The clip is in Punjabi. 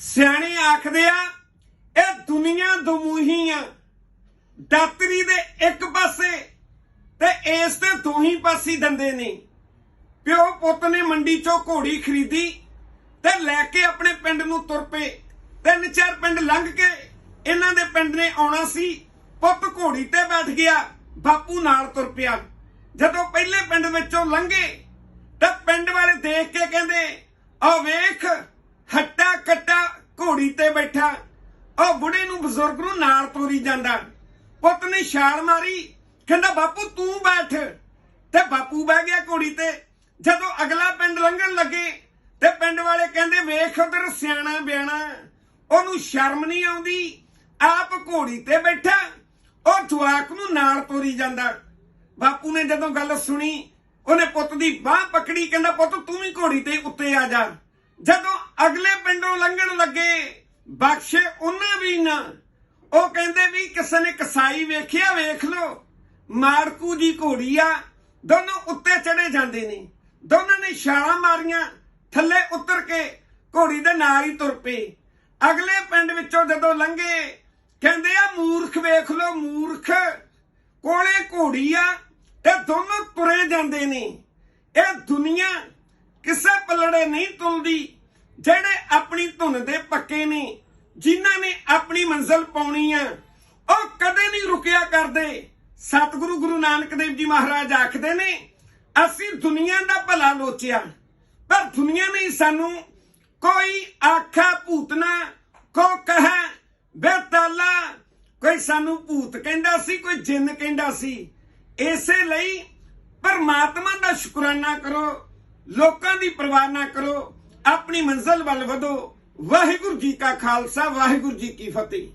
ਸਿਆਣੇ ਆਖਦੇ ਆ, ਇਹ ਦੁਨੀਆ ਦਮੂਹੀ ਆ। ਦਾਤਰੀ ਦੇ ਇੱਕ ਪਾਸੇ ਤੇ ਇਸ ਤੇ ਦੋਹੀ ਪਾਸੇ ਦੰਦੇ ਨੇ। ਪਿਓ ਪੁੱਤ ਨੇ ਮੰਡੀ ਚੋਂ ਘੋੜੀ ਖਰੀਦੀ ਤੇ ਲੈ ਕੇ ਆਪਣੇ ਪਿੰਡ ਨੂੰ ਤੁਰ ਪਏ। ਤਿੰਨ ਚਾਰ ਪਿੰਡ ਲੰਘ ਕੇ ਇਹਨਾਂ ਦੇ ਪਿੰਡ ਨੇ ਆਉਣਾ ਸੀ। ਪੁੱਤ ਘੋੜੀ ਤੇ ਬੈਠ ਗਿਆ, ਬਾਪੂ ਨਾਲ ਤੁਰ ਪਿਆ। ਜਦੋਂ ਪਹਿਲੇ ਪਿੰਡ ਵਿੱਚੋਂ ਲੰਘੇ ਤਾਂ ਪਿੰਡ ਵਾਲੇ ਦੇਖ ਕੇ ਕਹਿੰਦੇ ਆ ਵੇਖ ਘੋੜੀ ਤੇ ਬੈਠਾ। ਉਹ ਬੁੜੇ ਨੂੰ ਬਜ਼ੁਰਗ ਨੂੰ ਨਾਲ ਤੋਰੀ ਜਾਂਦਾ। ਪੁੱਤ ਨੇ ਛਾਲ ਮਾਰੀ। ਕਹਿੰਦਾ, ਬਾਪੂ, ਤੂੰ ਬੈਠ। ਤੇ ਬਾਪੂ ਬਹਿ ਗਿਆ ਘੋੜੀ ਤੇ। ਜਦੋਂ ਅਗਲਾ ਪਿੰਡ ਲੰਘਣ ਲੱਗੇ ਤੇ ਪਿੰਡ ਵਾਲੇ ਕਹਿੰਦੇ, ਵੇਖ ਉਧਰ ਸਿਆਣਾ ਬਿਆਣਾ। ਉਹਨੂੰ ਸ਼ਰਮ ਨਹੀਂ ਆਉਂਦੀ। ਆਪ ਘੋੜੀ ਤੇ ਬੈਠਾ। ਉਹ ਜਵਾਕ ਨੂੰ ਨਾਲ ਤੋਰੀ ਜਾਂਦਾ। ਬਾਪੂ ਨੇ ਜਦੋਂ ਗੱਲ ਸੁਣੀ, ਉਹਨੇ ਪੁੱਤ ਦੀ ਬਾਹ ਪਕੜੀ। ਕਹਿੰਦਾ, ਪੁੱਤ, ਤੂੰ ਵੀ ਘੋੜੀ ਤੇ ਉੱਤੇ ਆ ਜਾ। ਜਦੋਂ ਅਗਲੇ ਪਿੰਡੋਂ ਲੰਘਣ ਲੱਗੇ, ਬਖਸ਼ੇ ਉਹਨਾਂ ਵੀ ਨਾ। ਉਹ ਕਹਿੰਦੇ ਵੀ ਕਿਸੇ ਨੇ ਕਸਾਈ ਵੇਖਿਆ, ਵੇਖ ਲੋ ਮਾੜਕੂ ਜੀ ਘੋੜੀ ਆ ਦੋਨੋਂ ਉੱਤੇ ਚੜੇ ਜਾਂਦੇ ਨੇ। ਦੋਨਾਂ ਨੇ ਛਾਲਾਂ ਮਾਰੀਆਂ, ਥੱਲੇ ਉਤਰ ਕੇ ਘੋੜੀ ਦੇ ਨਾਲ ਹੀ ਤੁਰ ਪਏ। ਅਗਲੇ ਪਿੰਡ ਵਿੱਚੋਂ ਜਦੋਂ ਲੰਘੇ, ਕਹਿੰਦੇ ਆ, ਮੂਰਖ ਵੇਖ ਲੋ ਮੂਰਖ। ਕੋਲੇ ਘੋੜੀ ਆ ਤੇ ਦੋਨੋਂ ਤੁਰੇ ਜਾਂਦੇ ਨੇ। ਇਹ ਦੁਨੀਆ ਕਿਸੇ ਪਲੜੇ ਨਹੀਂ ਤੁਲਦੀ, ਜਿਹੜੇ ਆਪਣੀ ਧੁਨ ਦੇ ਪੱਕੇ ਨੇ, ਜਿਨ੍ਹਾਂ ਨੇ ਆਪਣੀ ਮੰਜ਼ਲ ਪਾਉਣੀ ਆ, ਉਹ ਕਦੇ ਨਹੀਂ ਰੁਕਿਆ ਕਰਦੇ। ਸਤਿਗੁਰੂ ਗੁਰੂ ਨਾਨਕ ਦੇਵ ਜੀ ਮਹਾਰਾਜ ਆਖਦੇ ਨੇ, ਅਸੀਂ ਦੁਨੀਆ ਦਾ ਭਲਾ ਲੋਚਿਆ, ਪਰ ਦੁਨੀਆ ਨੇ ਸਾਨੂੰ ਕੋਈ ਆਖਾ ਭੂਤਨਾ ਕੋ ਕਹੈ ਬੇਤਾਲਾ ਕੋਈ ਸਾਨੂੰ ਭੂਤ ਕਹਿੰਦਾ ਸੀ, ਕੋਈ ਜਿੰਨ ਕਹਿੰਦਾ ਸੀ। ਇਸੇ ਲਈ ਪਰਮਾਤਮਾ ਦਾ ਸ਼ੁਕਰਾਨਾ ਕਰੋ। ਲੋਕਾਂ ਦੀ ਪਰਵਾਹ ਨਾ ਕਰੋ, ਆਪਣੀ ਮੰਜ਼ਲ ਵੱਲ ਵਧੋ। ਵਾਹਿਗੁਰੂ ਜੀ ਕਾ ਖਾਲਸਾ, ਵਾਹਿਗੁਰੂ ਜੀ ਕੀ ਫਤਿਹ।